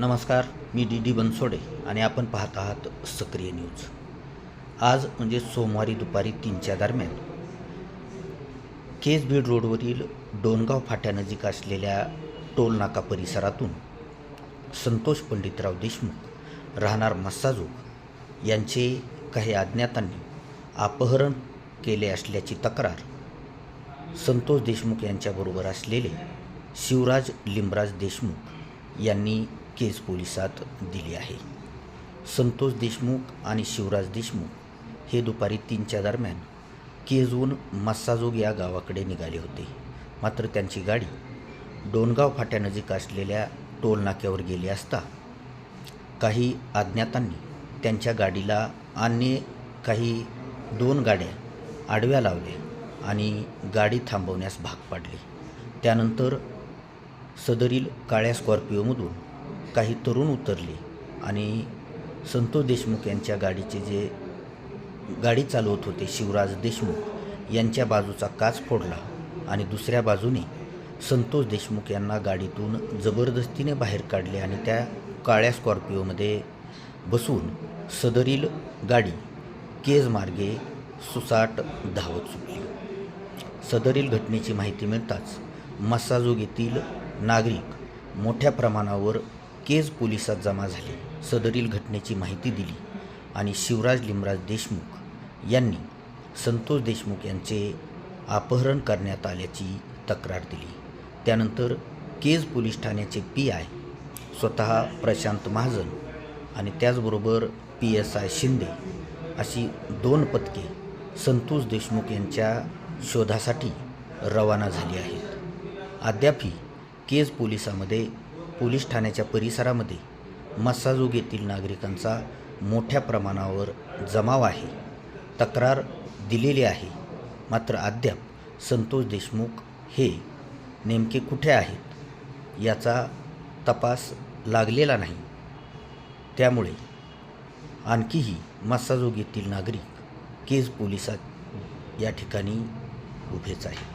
नमस्कार मी D D Bansode आणि आपण पाहत आहात सक्रिय न्यूज. आज म्हणजे सोमवारी दुपारी तीनच्या दरम्यान केस बीड रोडवरील डोनगाव फाट्यानजीक असलेल्या टोलनाका परिसरातून संतोष पंडितराव देशमुख राहणार मस्साजोग यांचे काही अज्ञातांनी अपहरण केले असल्याची तक्रार संतोष देशमुख यांच्याबरोबर असलेले शिवराज लिमराज देशमुख यांनी केज पोलिसात दिली आहे. संतोष देशमुख आणि शिवराज देशमुख हे दुपारी तीनच्या दरम्यान केजवून मस्साजोग या गावाकडे निघाले होते. मात्र त्यांची गाडी डोनगाव फाट्यानजीक असलेल्या टोलनाक्यावर गेली असता काही अज्ञातांनी त्यांच्या गाडीला अन्य काही दोन गाड्या आडव्या लावल्या आणि गाडी थांबवण्यास भाग पाडले. त्यानंतर सदरील काळ्या स्कॉर्पिओमधून काही तरुण उतरले आणि संतोष देशमुख यांच्या गाडीचे जे गाडी चालवत होते शिवराज देशमुख यांच्या बाजूचा काच फोडला आणि दुसऱ्या बाजूने संतोष देशमुख यांना गाडीतून जबरदस्तीने बाहेर काढले आणि त्या काळ्या स्कॉर्पिओमध्ये बसून सदरील गाडी केज मार्गे सुसाट धावत सुटली. सदरील घटनेची माहिती मिळताच मसाजोग येथील नागरिक मोठ्या प्रमाणावर केज पोलिसात जमा झाले सदरील घटनेची माहिती दिली आणि शिवराज लिमराज देशमुख यांनी संतोष देशमुख यांचे अपहरण करण्यात आल्याची तक्रार दिली. त्यानंतर केज पोलीस ठाण्याचे पी आय स्वतः प्रशांत महाजन आणि त्याचबरोबर पी एस आय शिंदे अशी दोन पथके संतोष देशमुख यांच्या शोधासाठी रवाना झाली आहेत. अद्यापही केज पोलिसामध्ये पोलीस ठाण्याच्या परिसरामध्ये मस्साजोग येथील नागरिकांचा मोठ्या प्रमाणावर जमाव आहे. तक्रार दिलेली आहे. मात्र अद्याप संतोष देशमुख हे नेमके कुठे आहेत याचा तपास लागलेला नाही. त्यामुळे आणखीही मस्साजोग येथील नागरिक केज पोलिसात या ठिकाणी उभेच आहेत.